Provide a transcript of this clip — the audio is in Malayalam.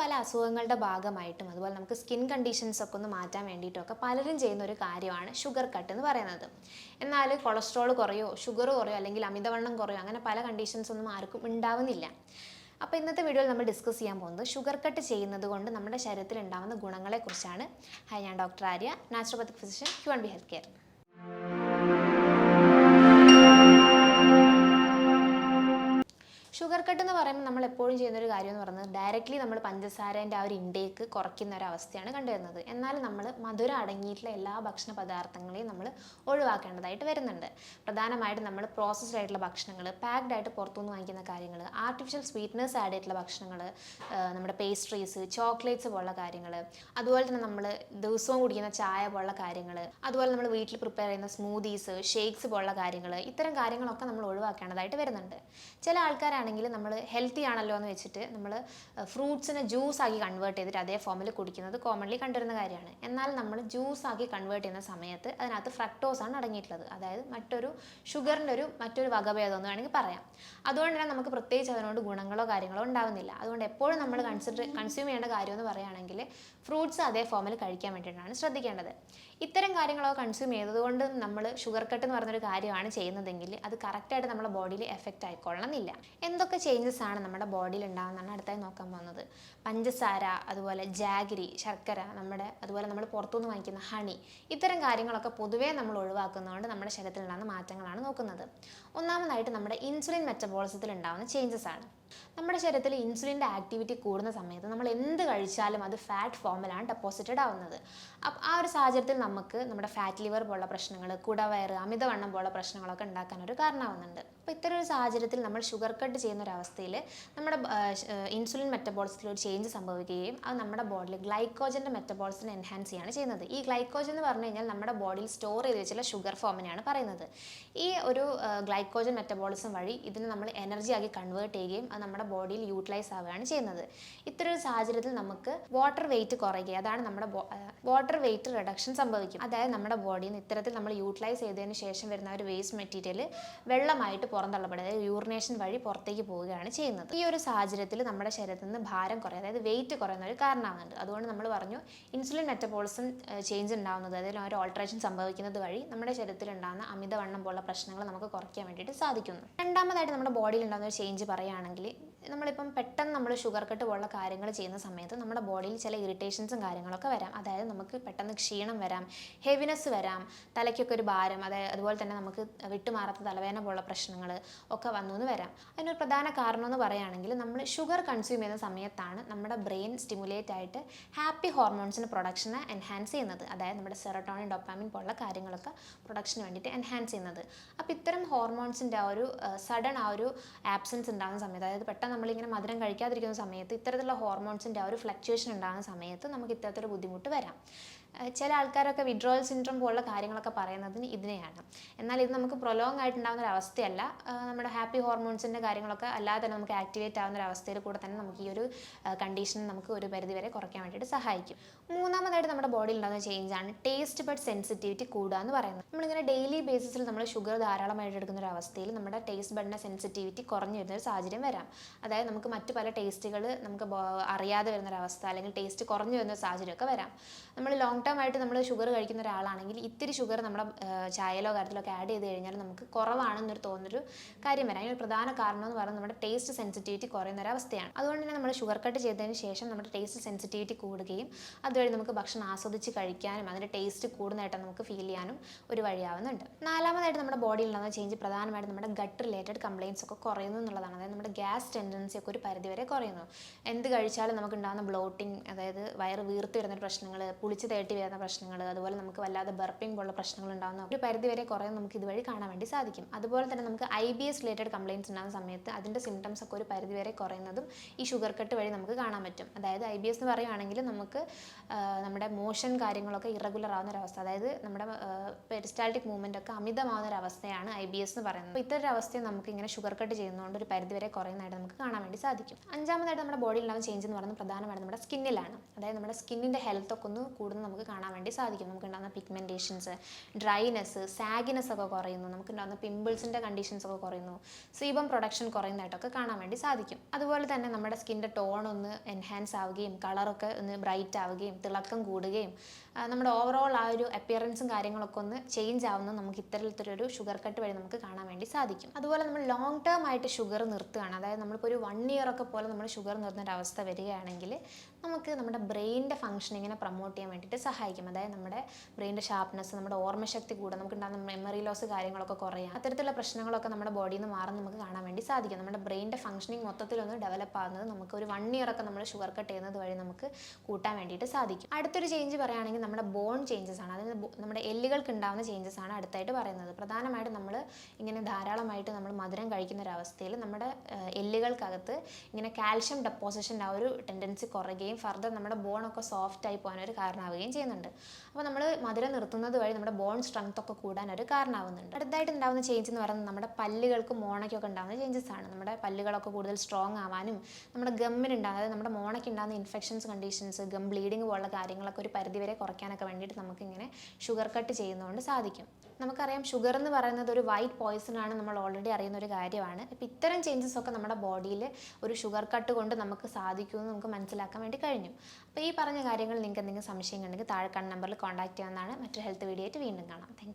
പല അസുഖങ്ങളുടെ ഭാഗമായിട്ടും അതുപോലെ നമുക്ക് സ്കിൻ കണ്ടീഷൻസ് ഒക്കെ ഒന്ന് മാറ്റാൻ വേണ്ടിയിട്ടൊക്കെ പലരും ചെയ്യുന്ന ഒരു കാര്യമാണ് ഷുഗർ കട്ട് എന്ന് പറയുന്നത്. എന്നാൽ കൊളസ്ട്രോൾ കുറയോ ഷുഗർ കുറയോ അല്ലെങ്കിൽ അമിതവണ്ണം കുറയോ അങ്ങനെ പല കണ്ടീഷൻസ് ഒന്നും ആർക്കും ഉണ്ടാവുന്നില്ല. അപ്പോൾ ഇന്നത്തെ വീഡിയോയിൽ നമ്മൾ ഡിസ്കസ് ചെയ്യാൻ പോകുന്നത് ഷുഗർ കട്ട് ചെയ്യുന്നത് കൊണ്ട് നമ്മുടെ ശരീരത്തിൽ ഉണ്ടാകുന്ന ഗുണങ്ങളെക്കുറിച്ചാണ്. ഹായ് ഞാൻ doctor Arya naturopathic physician Q and B health care sugar cut എന്ന് പറയുമ്പോൾ നമ്മൾ എപ്പോഴും ചെയ്യുന്ന ഒരു കാര്യം എന്ന് പറയുന്നത് ഡയറക്റ്റ്ലി നമ്മൾ പഞ്ചസാരേന്റെ ആ ഒരു ഇൻടേക്ക് കുറയ്ക്കുന്ന ഒരു അവസ്ഥയാണ് കണ്ടുവരുന്നത്. എന്നാൽ നമ്മൾ മധുരം അടങ്ങിയിട്ടുള്ള എല്ലാ ഭക്ഷണ പദാർത്ഥങ്ങളെയും നമ്മൾ ഒഴിവാക്കേണ്ടതായിട്ട് വരുന്നുണ്ട്. പ്രധാനമായിട്ടും നമ്മൾ പ്രോസസ്ഡ് ആയിട്ടുള്ള ഭക്ഷണങ്ങൾ പാക്ഡ് ആയിട്ട് പുറത്തുനിന്ന് വാങ്ങിക്കുന്ന കാര്യങ്ങൾ ആർട്ടിഫിഷ്യൽ സ്വീറ്റ്നസ് ആഡ് ആയിട്ടുള്ള ഭക്ഷണങ്ങൾ നമ്മുടെ പേസ്ട്രീസ് ചോക്ലേറ്റ്സ് പോലുള്ള കാര്യങ്ങൾ അതുപോലെ തന്നെ നമ്മൾ ദിവസവും കുടിക്കുന്ന ചായ പോലുള്ള കാര്യങ്ങൾ അതുപോലെ നമ്മൾ വീട്ടിൽ പ്രിപ്പയർ ചെയ്യുന്ന സ്മൂതീസ് ഷേക്സ് പോലുള്ള കാര്യങ്ങൾ ഇത്തരം കാര്യങ്ങളൊക്കെ നമ്മൾ ഒഴിവാക്കേണ്ടതായിട്ട് വരുന്നുണ്ട്. ചില ആൾക്കാരാണെങ്കിൽ നമ്മൾ ഹെൽത്തി ആണല്ലോ എന്ന് വെച്ചിട്ട് നമ്മൾ ഫ്രൂട്ട്സിനെ ജ്യൂസ് ആക്കി കൺവേർട്ട് ചെയ്തിട്ട് അതേ ഫോമിൽ കുടിക്കുന്നത് കോമൺലി കണ്ടുവരുന്ന കാര്യമാണ്. എന്നാൽ നമ്മൾ ജ്യൂസ് ആക്കി കൺവേർട്ട് ചെയ്യുന്ന സമയത്ത് അതിനകത്ത് ഫ്രക്ടോസ് ആണ് അടങ്ങിയിട്ടുള്ളത്. അതായത് മറ്റൊരു ഷുഗറിന്റെ ഒരു മറ്റൊരു വകഭേദം എന്ന് വേണമെങ്കിൽ പറയാം. അതുകൊണ്ട് തന്നെ നമുക്ക് പ്രത്യേകിച്ച് അതിനോട് ഗുണങ്ങളോ കാര്യങ്ങളോ ഉണ്ടാവുന്നില്ല. അതുകൊണ്ട് എപ്പോഴും നമ്മൾ കൺസിഡർ കൺസ്യൂം ചെയ്യേണ്ട കാര്യം എന്ന് പറയുകയാണെങ്കിൽ ഫ്രൂട്ട്സ് അതേ ഫോമിൽ കഴിക്കാൻ വേണ്ടിയിട്ടാണ് ശ്രദ്ധിക്കേണ്ടത്. ഇത്തരം കാര്യങ്ങളോ കൺസ്യൂം ചെയ്തതുകൊണ്ട് നമ്മൾ ഷുഗർ കട്ട് എന്ന് പറഞ്ഞൊരു കാര്യമാണ് ചെയ്യുന്നതെങ്കിൽ അത് കറക്റ്റായിട്ട് നമ്മുടെ ബോഡിയിൽ എഫക്റ്റ് ആയിക്കൊള്ളണമെന്നില്ല. എന്തൊക്കെ ചേഞ്ചസ് ആണ് നമ്മുടെ ബോഡിയിൽ ഉണ്ടാകുന്നതാണ് അടുത്തായി നോക്കാൻ പോകുന്നത്. പഞ്ചസാര അതുപോലെ ജാഗരി ശർക്കര നമ്മുടെ അതുപോലെ നമ്മൾ പുറത്തുനിന്ന് വാങ്ങിക്കുന്ന ഹണി ഇത്തരം കാര്യങ്ങളൊക്കെ പൊതുവേ നമ്മൾ ഒഴിവാക്കുന്നതുകൊണ്ട് നമ്മുടെ ശരീരത്തിലുണ്ടാകുന്ന മാറ്റങ്ങളാണ് നോക്കുന്നത്. ഒന്നാമതായിട്ട് നമ്മുടെ ഇൻസുലിൻ മെറ്റബോളിസത്തിൽ ഉണ്ടാകുന്ന ചേഞ്ചസ് ആണ്. നമ്മുടെ ശരീരത്തിൽ ഇൻസുലിന്റെ ആക്ടിവിറ്റി കൂടുന്ന സമയത്ത് നമ്മൾ എന്ത് കഴിച്ചാലും അത് ഫാറ്റ് ഫോമിലാണ് ഡെപ്പോസിറ്റഡ് ആവുന്നത്. അപ്പം ആ ഒരു സാഹചര്യത്തിൽ നമുക്ക് നമ്മുടെ ഫാറ്റ് ലിവർ പോലുള്ള പ്രശ്നങ്ങൾ കുടവയറ് അമിതവണ്ണം പോലുള്ള പ്രശ്നങ്ങളൊക്കെ ഉണ്ടാക്കാൻ ഒരു കാരണമാവുന്നുണ്ട്. അപ്പോൾ ഇത്തരം ഒരു സാഹചര്യത്തിൽ നമ്മൾ ഷുഗർ കട്ട് ചെയ്യുന്ന ഒരു അവസ്ഥയിൽ നമ്മുടെ ഇൻസുലിൻ മെറ്റബോളിസത്തിൽ ഒരു ചേഞ്ച് സംഭവിക്കുകയും അത് നമ്മുടെ ബോഡിയിൽ ഗ്ലൈക്കോജന്റെ മെറ്റബോളിസിനെ എൻഹാൻസ് ചെയ്യാണ് ചെയ്യുന്നത്. ഈ ഗ്ലൈക്കോജൻ എന്ന് പറഞ്ഞു കഴിഞ്ഞാൽ നമ്മുടെ ബോഡിയിൽ സ്റ്റോർ ചെയ്ത് വെച്ചുള്ള ഷുഗർ ഫോമിനെയാണ് പറയുന്നത്. ഈ ഒരു ഗ്ലൈക്കോജൻ മെറ്റബോളിസം വഴി ഇതിനെ നമ്മൾ എനർജി ആക്കി കൺവേർട്ട് ചെയ്യുകയും നമ്മുടെ ബോഡിയിൽ യൂട്ടിലൈസ് ആവുകയാണ് ചെയ്യുന്നത്. ഇത്തരം ഒരു സാഹചര്യത്തിൽ നമുക്ക് വാട്ടർ വെയിറ്റ് കുറയുക അതാണ് നമ്മുടെ വാട്ടർ വെയിറ്റ് റിഡക്ഷൻ സംഭവിക്കും. അതായത് നമ്മുടെ ബോഡിയിൽ നിന്ന് ഇത്തരത്തിൽ നമ്മൾ യൂട്ടിലൈസ് ചെയ്തതിന് ശേഷം വരുന്ന ഒരു വേസ്റ്റ് മെറ്റീരിയൽ വെള്ളമായിട്ട് പുറന്തള്ളപ്പെടുക അതായത് യൂറിനേഷൻ വഴി പുറത്തേക്ക് പോവുകയാണ് ചെയ്യുന്നത്. ഈ ഒരു സാഹചര്യത്തിൽ നമ്മുടെ ശരീരത്തിൽ നിന്ന് ഭാരം കുറയും അതായത് വെയിറ്റ് കുറയുന്ന ഒരു കാരണമാകുന്നുണ്ട്. അതുകൊണ്ട് നമ്മൾ പറഞ്ഞു ഇൻസുലിൻ മെറ്റബോളിസം ചേഞ്ച് ഉണ്ടാകുന്നത് അതായത് ഒരു ഓൾട്രേഷൻ സംഭവിക്കുന്നത് വഴി നമ്മുടെ ശരീരത്തിൽ ഉണ്ടാകുന്ന അമിതവണ്ണം പോലുള്ള പ്രശ്നങ്ങൾ നമുക്ക് കുറയ്ക്കാൻ വേണ്ടിയിട്ട് സാധിക്കുന്നു. രണ്ടാമതായിട്ട് നമ്മുടെ ബോഡിയിൽ ഉണ്ടാകുന്ന ഒരു ചേഞ്ച് പറയുകയാണെങ്കിൽ നമ്മളിപ്പം പെട്ടെന്ന് നമ്മൾ ഷുഗർ കട്ട് പോലുള്ള കാര്യങ്ങൾ ചെയ്യുന്ന സമയത്ത് നമ്മുടെ ബോഡിയിൽ ചില ഇറിറ്റേഷൻസും കാര്യങ്ങളൊക്കെ വരാം. അതായത് നമുക്ക് പെട്ടെന്ന് ക്ഷീണം വരാം ഹെവിനെസ് വരാം തലയ്ക്കൊക്കെ ഒരു ഭാരം അതായത് അതുപോലെ തന്നെ നമുക്ക് വിട്ടുമാറാത്ത തലവേദന പോലുള്ള പ്രശ്നങ്ങൾ ഒക്കെ വന്നു എന്ന് വരാം. അതിനൊരു പ്രധാന കാരണം എന്ന് പറയുകയാണെങ്കിൽ നമ്മൾ ഷുഗർ കൺസ്യൂം ചെയ്യുന്ന സമയത്താണ് നമ്മുടെ ബ്രെയിൻ സ്റ്റിമുലേറ്റ് ആയിട്ട് ഹാപ്പി ഹോർമോൺസിന്റെ പ്രൊഡക്ഷനെ എൻഹാൻസ് ചെയ്യുന്നത്. അതായത് നമ്മുടെ സെറട്ടോണിൻ ഡൊപ്പാമിൻ പോലുള്ള കാര്യങ്ങളൊക്കെ പ്രൊഡക്ഷന് വേണ്ടിയിട്ട് എൻഹാൻസ് ചെയ്യുന്നത്. അപ്പോൾ ഇത്തരം ഹോർമോൺസിന്റെ ആ ഒരു സഡൻ ആ ഒരു ആബ്സെൻസ് ഉണ്ടാകുന്ന സമയത്ത് അതായത് പെട്ടെന്ന് നമ്മളിങ്ങനെ മധുരം കഴിക്കാതിരിക്കുന്ന സമയത്ത് ഇത്തരത്തിലുള്ള ഹോർമോൺസിന്റെ ആ ഒരു ഫ്ലക്ച്വേഷൻ ഉണ്ടാകുന്ന സമയത്ത് നമുക്ക് ഇത്തരത്തിലൊരു ബുദ്ധിമുട്ട് വരാം. ചില ആൾക്കാരൊക്കെ വിഡ്രോവൽ സിൻഡ്രോം പോലുള്ള കാര്യങ്ങളൊക്കെ പറയുന്നത് ഇതിനെയാണ്. എന്നാൽ ഇത് നമുക്ക് പ്രൊലോങ് ആയിട്ടുണ്ടാകുന്ന ഒരു അവസ്ഥയല്ല. നമ്മുടെ ഹാപ്പി ഹോർമോൺസിന്റെ കാര്യങ്ങളൊക്കെ അല്ലാതെ തന്നെ നമുക്ക് ആക്ടിവേറ്റ് ആവുന്ന ഒരു അവസ്ഥയിൽ കൂടെ തന്നെ നമുക്ക് ഈ ഒരു കണ്ടീഷൻ നമുക്ക് ഒരു പരിധി വരെ കുറയ്ക്കാൻ വേണ്ടിയിട്ട് സഹായിക്കും. മൂന്നാമതായിട്ട് നമ്മുടെ ബോഡിയിൽ ഉണ്ടാകുന്ന ചേഞ്ച് ആണ് ടേസ്റ്റ് ബഡ് സെൻസിറ്റിവിറ്റി കൂടുക എന്ന് പറയുന്നത്. നമ്മളിങ്ങനെ ഡെയിലി ബേസിസിൽ നമ്മൾ ഷുഗർ ധാരാളമായിട്ട് എടുക്കുന്ന ഒരു അവസ്ഥയിൽ നമ്മുടെ ടേസ്റ്റ് ബഡിന്റെ സെൻസിറ്റിവിറ്റി കുറഞ്ഞു വരുന്ന ഒരു സാഹചര്യം വരാം. അതായത് നമുക്ക് മറ്റു പല ടേസ്റ്റുകൾ നമുക്ക് അറിയാതെ അവസ്ഥ അല്ലെങ്കിൽ ടേസ്റ്റ് കുറഞ്ഞു വരുന്ന സാഹചര്യമൊക്കെ വരാം. നമ്മൾ ലോങ് ടേം ആയിട്ട് നമ്മൾ ഷുഗർ കഴിക്കുന്ന ഒരാളാണെങ്കിൽ ഇത്തിരി ഷുഗർ നമ്മുടെ ചായയിലോ കാര്യത്തിലൊക്കെ ആഡ് ചെയ്ത് കഴിഞ്ഞാൽ നമുക്ക് കുറവാണെന്നൊരു തോന്നുന്നൊരു കാര്യം വരാം. അതിനൊരു പ്രധാന കാരണം എന്ന് പറയുന്നത് നമ്മുടെ ടേസ്റ്റ് സെൻസിറ്റിവിറ്റി കുറയുന്ന ഒരു അവസ്ഥയാണ്. അതുകൊണ്ട് തന്നെ നമ്മൾ ഷുഗർ കട്ട് ചെയ്തതിന് ശേഷം നമ്മുടെ ടേസ്റ്റ് സെൻസിറ്റിവിറ്റി കൂടുകയും അതുവഴി നമുക്ക് ഭക്ഷണം ആസ്വദിച്ച് കഴിക്കാനും അതിന്റെ ടേസ്റ്റ് കൂടുന്നതായിട്ട് നമുക്ക് ഫീൽ ചെയ്യാനും ഒരു വഴിയാവുന്നുണ്ട്. നാലാമതായിട്ട് നമ്മുടെ ബോഡിയിൽ ഉണ്ടാകുന്ന ചേഞ്ച് പ്രധാനമായിട്ട് നമ്മുടെ ഗട്ട് റിലേറ്റഡ് കംപ്ലയിൻസ് ഒക്കെ കുറയുന്നു എന്നുള്ളതാണ്. അതായത് നമ്മുടെ ഗ്യാസ് ടെൻഡൻസി ഒക്കെ ഒരു പരിധി വരെ കുറയുന്നു. എന്ത് കഴിച്ചാലും നമുക്ക് ഉണ്ടാകുന്ന ബ്ലോട്ടിങ് അതായത് വയറ് വീർത്ത് വരുന്ന പ്രശ്നങ്ങൾ പുളിച്ച് തേട്ടി വരുന്ന പ്രശ്നങ്ങൾ അതുപോലെ നമുക്ക് വല്ലാതെ ബർപ്പിംഗ് പോലുള്ള പ്രശ്നങ്ങൾ ഉണ്ടാകുന്ന ഒരു പരിധിവരെ കുറേ നമുക്ക് ഇതുവഴി കാണാൻ വേണ്ടി സാധിക്കും. അതുപോലെ തന്നെ നമുക്ക് I B S related complaints ഉണ്ടാകുന്ന സമയത്ത് അതിന്റെ സിംറ്റംസ് ഒക്കെ ഒരു പരിധിവരെ കുറയുന്നതും ഈ ഷുഗർ കട്ട് വഴി നമുക്ക് കാണാൻ പറ്റും. അതായത് ഐ ബി എസ് എന്ന് പറയുകയാണെങ്കിൽ നമുക്ക് നമ്മുടെ മോഷൻ കാര്യങ്ങളൊക്കെ ഇറഗുലർ ആവുന്ന ഒരു അവസ്ഥ അതായത് നമ്മുടെ പെരിസ്റ്റാൾട്ടിക് മൂവ്മെന്റ് ഒക്കെ അമിതമാവുന്ന ഒരു അവസ്ഥയാണ് ഐ ബി എസ് എന്ന് പറയുന്നത്. അപ്പോൾ ഇത്തരം അവസ്ഥയെ നമുക്ക് ഇങ്ങനെ ഷുഗർ കട്ട് ചെയ്യുന്നതുകൊണ്ട് ഒരു പരിധിവരെ കുറയുന്നതായിട്ട് നമുക്ക് കാണാൻ വേണ്ടി സാധിക്കും. അഞ്ചാമതായിട്ട് നമ്മുടെ ബോഡിയിൽ ഉണ്ടാകുന്ന ചേഞ്ച് എന്ന് പറയുന്നത് പ്രധാനമായിട്ട് നമ്മുടെ സ്കിന്നിലാണ് അതായത് നമ്മുടെ സ്കിന്നിന്റെ ഹെൽത്തൊക്കെ ഒന്ന് കൂടുതൽ നമുക്ക് നമുക്ക് കാണാൻ വേണ്ടി സാധിക്കും. നമുക്ക് ഉണ്ടാകുന്ന പിഗ്മെന്റേഷൻസ് ഡ്രൈനെസ് സാഗിനെസ് ഒക്കെ കുറയുന്നു. നമുക്ക് ഉണ്ടാകുന്ന പിമ്പിൾസിന്റെ കണ്ടീഷൻസ് ഒക്കെ കുറയുന്നു. സീബം പ്രൊഡക്ഷൻ കുറയുന്നതായിട്ടൊക്കെ കാണാൻ വേണ്ടി സാധിക്കും. അതുപോലെ തന്നെ നമ്മുടെ സ്കിന്റെ ടോൺ ഒന്ന് എൻഹാൻസ് ആവുകയും കളറൊക്കെ ഒന്ന് ബ്രൈറ്റ് ആവുകയും തിളക്കം കൂടുകയും നമ്മുടെ ഓവറോൾ ആ ഒരു അപ്പിയറൻസും കാര്യങ്ങളൊക്കെ ഒന്ന് ചേഞ്ച് ആവുന്നത് നമുക്ക് ഇത്തരത്തിലൊരു ഷുഗർ കട്ട് വഴി നമുക്ക് കാണാൻ വേണ്ടി സാധിക്കും. അതുപോലെ നമ്മൾ ലോങ് ടേം ആയിട്ട് ഷുഗർ നിർത്തുകയാണ്. അതായത് നമ്മളിപ്പോൾ ഒരു വൺ ഇയർ ഒക്കെ പോലെ നമ്മൾ ഷുഗർ നിർത്തുന്ന ഒരു അവസ്ഥ വരികയാണെങ്കിൽ നമുക്ക് നമ്മുടെ ബ്രെയിനിന്റെ ഫംഗ്ഷനിങ്ങിനെ പ്രൊമോട്ട് ചെയ്യാൻ വേണ്ടിയിട്ട് സഹായിക്കും. അതായത് നമ്മുടെ ബ്രെയിനിന്റെ ഷാർപ്നെസ് നമ്മുടെ ഓർമ്മശക്തി കൂടെ നമുക്ക് ഉണ്ടാകുന്ന മെമ്മറി ലോസ് കാര്യങ്ങളൊക്കെ കുറയാം അത്തരത്തിലുള്ള പ്രശ്നങ്ങളൊക്കെ നമ്മുടെ ബോഡിയിൽ നിന്ന് മാറാൻ നമുക്ക് കാണാൻ വേണ്ടി സാധിക്കും. നമ്മുടെ ബ്രെയിനിന്റെ ഫംഗ്ഷനിങ് മൊത്തത്തിലൊന്ന് ഡെവലപ്പ് ആകുന്നത് നമുക്ക് ഒരു വൺ ഇയർ ഒക്കെ നമ്മൾ ഷുഗർ കട്ട് ചെയ്യുന്നത് വഴി നമുക്ക് കൂട്ടാൻ വേണ്ടിയിട്ട് സാധിക്കും. അടുത്തൊരു ചേഞ്ച് പറയുകയാണെങ്കിൽ നമ്മുടെ ബോൺ ചേഞ്ചസ് ആണ്. അതായത് നമ്മുടെ എല്ലുകൾക്ക് ഉണ്ടാകുന്ന ചേഞ്ചസ് ആണ് അടുത്തായിട്ട് പറയുന്നത്. പ്രധാനമായിട്ടും നമ്മൾ ഇങ്ങനെ ധാരാളമായിട്ട് നമ്മൾ മധുരം കഴിക്കുന്ന ഒരു അവസ്ഥയിൽ നമ്മുടെ എല്ലുകൾക്കകത്ത് ഇങ്ങനെ കാൽഷ്യം ഡെപ്പോസിഷന്റെ ആ ഒരു ടെൻഡൻസി കുറയുകയും ഫർദർ നമ്മുടെ ബോണൊക്കെ സോഫ്റ്റ് ആയി പോകാൻ ഒരു കാരണമാവുകയും ചെയ്യുന്നുണ്ട്. അപ്പോൾ നമ്മൾ മധുരം നിർത്തുന്നത് വഴി നമ്മുടെ ബോൺ സ്ട്രെങ്ത് ഒക്കെ കൂടാൻ ഒരു കാരണമാവുന്നുണ്ട്. അടുത്തായിട്ട് ഉണ്ടാകുന്ന ചേഞ്ച് എന്ന് പറയുന്നത് നമ്മുടെ പല്ലുകൾക്കും മോണയ്ക്കൊക്കെ ഉണ്ടാകുന്ന ചേഞ്ചസ് ആണ്. നമ്മുടെ പല്ലുകളൊക്കെ കൂടുതൽ സ്ട്രോങ് ആവാനും നമ്മുടെ ഗമ്മിനുണ്ടാകുന്ന അതായത് നമ്മുടെ മോണയ്ക്ക് ഉണ്ടാകുന്ന ഇൻഫെക്ഷൻസ് കണ്ടീഷൻസ് ഗം ബ്ലീഡിങ് പോലുള്ള കാര്യങ്ങളൊക്കെ ഒരു പരിധിവരെ കുറയ്ക്കാനൊക്കെ വേണ്ടിയിട്ട് നമുക്കിങ്ങനെ ഷുഗർ കട്ട് ചെയ്യുന്നതുകൊണ്ട് സാധിക്കും. നമുക്കറിയാം ഷുഗർ എന്ന് പറയുന്നത് ഒരു വൈറ്റ് പോയിസൺ ആണ് നമ്മൾ ഓൾറെഡി അറിയുന്ന ഒരു കാര്യമാണ്. അപ്പോൾ ഇത്തരം ചേഞ്ചസ് ഒക്കെ നമ്മുടെ ബോഡിയിൽ ഒരു ഷുഗർ കട്ട് കൊണ്ട് നമുക്ക് സാധിക്കുമെന്ന് നമുക്ക് മനസ്സിലാക്കാൻ വേണ്ടി കഴിഞ്ഞു. അപ്പോൾ ഈ പറഞ്ഞ കാര്യങ്ങൾ നിങ്ങൾക്ക് എന്തെങ്കിലും സംശയം ഉണ്ടെങ്കിൽ താഴെ കണ്ട നമ്പറിൽ കോൺടാക്ട് ചെയ്യാവുന്നതാണ്. മറ്റൊരു ഹെൽത്ത് വീഡിയോ ആയിട്ട് വീണ്ടും കാണാം. താങ്ക്